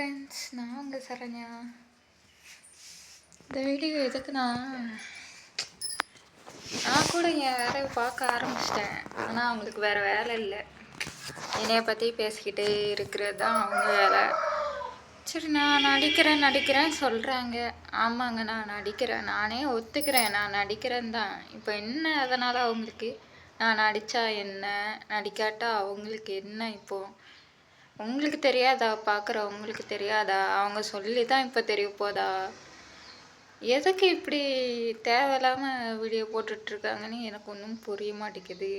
Friends நான் உங்கள் சரண்யா. இந்த வீடியோ எதுக்குன்னா நான்? கூட என் வேலையை பார்க்க ஆரம்பிச்சிட்டேன். ஆனால் அவங்களுக்கு வேறு வேலை இல்லை. என்னைய பற்றி பேசிக்கிட்டே இருக்கிறது தான் அவங்க வேலை. சரி நான் நடிக்கிறேன் நடிக்கிறேன் சொல்கிறாங்க ஆமாங்க நான் நடிக்கிறேன். நானே ஒத்துக்கிறேன். நான் நடிக்கிறேன் தான். இப்போ என்ன அதனால் அவங்களுக்கு? நான் நடித்தா என்ன? நடிக்காட்டா அவங்களுக்கு என்ன இப்போது உங்களுக்கு தெரியாதா? பார்க்குறவங்களுக்கு தெரியாதா? அவங்க சொல்லி தான் இப்போ தெரிய போதா? எதுக்கு இப்படி தேவையில்லாமல் வீடியோ போட்டுட்ருக்காங்கன்னு எனக்கு ஒன்றும் புரிய மாட்டேங்குது.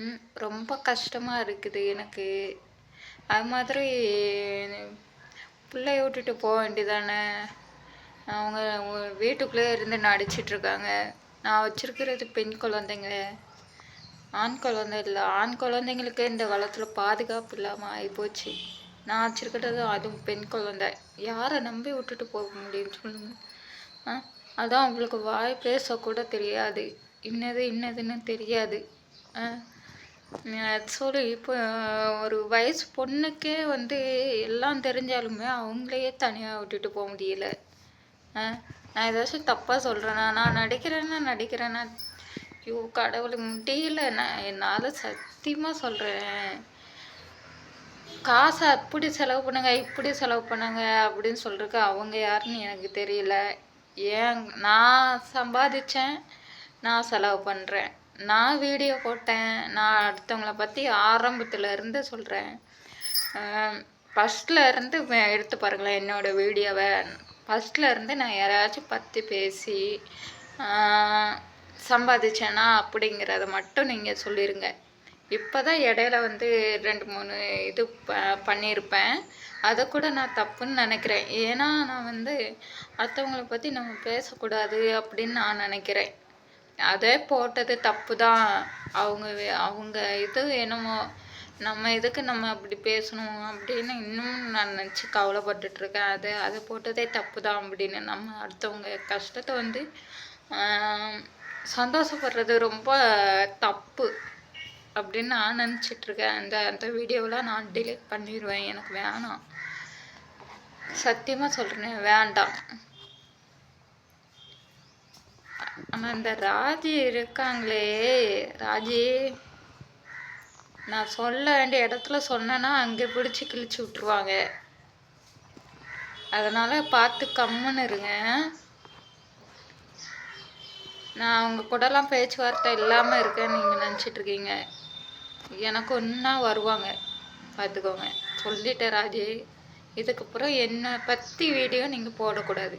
ம் ரொம்ப கஷ்டமாக இருக்குது எனக்கு. அது மாதிரி பிள்ளைய விட்டுட்டு போக வேண்டியதானே? அவங்க வீட்டுக்குள்ளே இருந்து நடிச்சிட்ருக்காங்க. நான் வச்சுருக்கிறது பெண் குழந்தைங்க ஆண் குழந்தை இல்லை. ஆண் குழந்தைங்களுக்கு இந்த காலத்தில் பாதுகாப்பு இல்லாமல் ஆகிப்போச்சு நான் வச்சுருக்கிறது அதுவும் பெண் குழந்தை. யாரை நம்பி விட்டுட்டு போக முடியும் சொல்லுங்க. ஆ? அதான் அவங்களுக்கு வாய் பேசக்கூட தெரியாது. இன்னது இன்னதுன்னு தெரியாது. ஆக்சுவலி இப்போ ஒரு வயசு பொண்ணுக்கே வந்து எல்லாம் தெரிஞ்சாலுமே அவங்களையே தனியாக விட்டுட்டு போக முடியல. நான் ஏதாச்சும் தப்பாக சொல்கிறேன்னா நான் நடிக்கிறேன்னா நடிக்கிறேன்னா ஐயோ கடவுளை முடியல. நான் என்னால் சத்தியமாக சொல்கிறேன் காசை அப்படி செலவு பண்ணுங்க இப்படி செலவு பண்ணுங்க அப்படின்னு சொல்கிறக்கு அவங்க யாருன்னு எனக்கு தெரியல. ஏன் நான் சம்பாதிச்சேன் நான் செலவு பண்ணுறேன் நான் வீடியோ போட்டேன் நான் அடுத்தவங்கள பற்றி ஆரம்பத்தில் இருந்து சொல்கிறேன் ஃபஸ்ட்டில் இருந்து எடுத்து பாருங்களேன் என்னோடய வீடியோவை. ஃபஸ்ட்டில் இருந்து நான் யாராச்சும் பற்றி பேசி சம்பாதிச்சேனா அப்படிங்கிறத மட்டும் நீங்கள் சொல்லிடுங்க இப்போ தான் இடையில வந்து ரெண்டு மூணு இது ப பண்ணியிருப்பேன் அதை கூட நான் தப்புன்னு நினைக்கிறேன். ஏன்னா நான் வந்து அடுத்தவங்களை பற்றி நம்ம பேசக்கூடாது அப்படின்னு நான் நினைக்கிறேன். அதே போட்டது தப்பு தான் அவங்க அவங்க இது என்னமோ நம்ம இதுக்கு நம்ம அப்படி பேசணும் அப்படின்னு இன்னும் நான் நினச்சி கவலைப்பட்டுட்ருக்கேன் அது அதை போட்டதே தப்பு தான் அப்படின்னு நம்ம அடுத்தவங்க கஷ்டத்தை வந்து சந்தோஷப்படுறது ரொம்ப தப்பு அப்படின்னு நான் நினச்சிட்ருக்கேன். அந்த அந்த வீடியோவெலாம் நான் டிலீட் பண்ணிடுவேன் எனக்கு வேணாம். சத்தியமாக சொல்கிறேன் வேண்டாம். ஆனால் இந்த ராஜி இருக்காங்களே. ராஜி நான் சொல்ல வேண்டிய இடத்துல சொன்னேன்னா அங்கே பிடிச்சி கிழிச்சு விட்ருவாங்க அதனால் பார்த்து கம்முன்னு இருங்க. நான் அவங்க கூடலாம் பேச்சுவார்த்தை இல்லாமல் இருக்கேன்னு நீங்கள் நினச்சிட்ருக்கீங்க. எனக்கு ஒன்றா வருவாங்க. பார்த்துக்கோங்க சொல்லிட்டேன் ராஜே. இதுக்கப்புறம் என்னை பற்றி வீடியோ நீங்கள் போடக்கூடாது.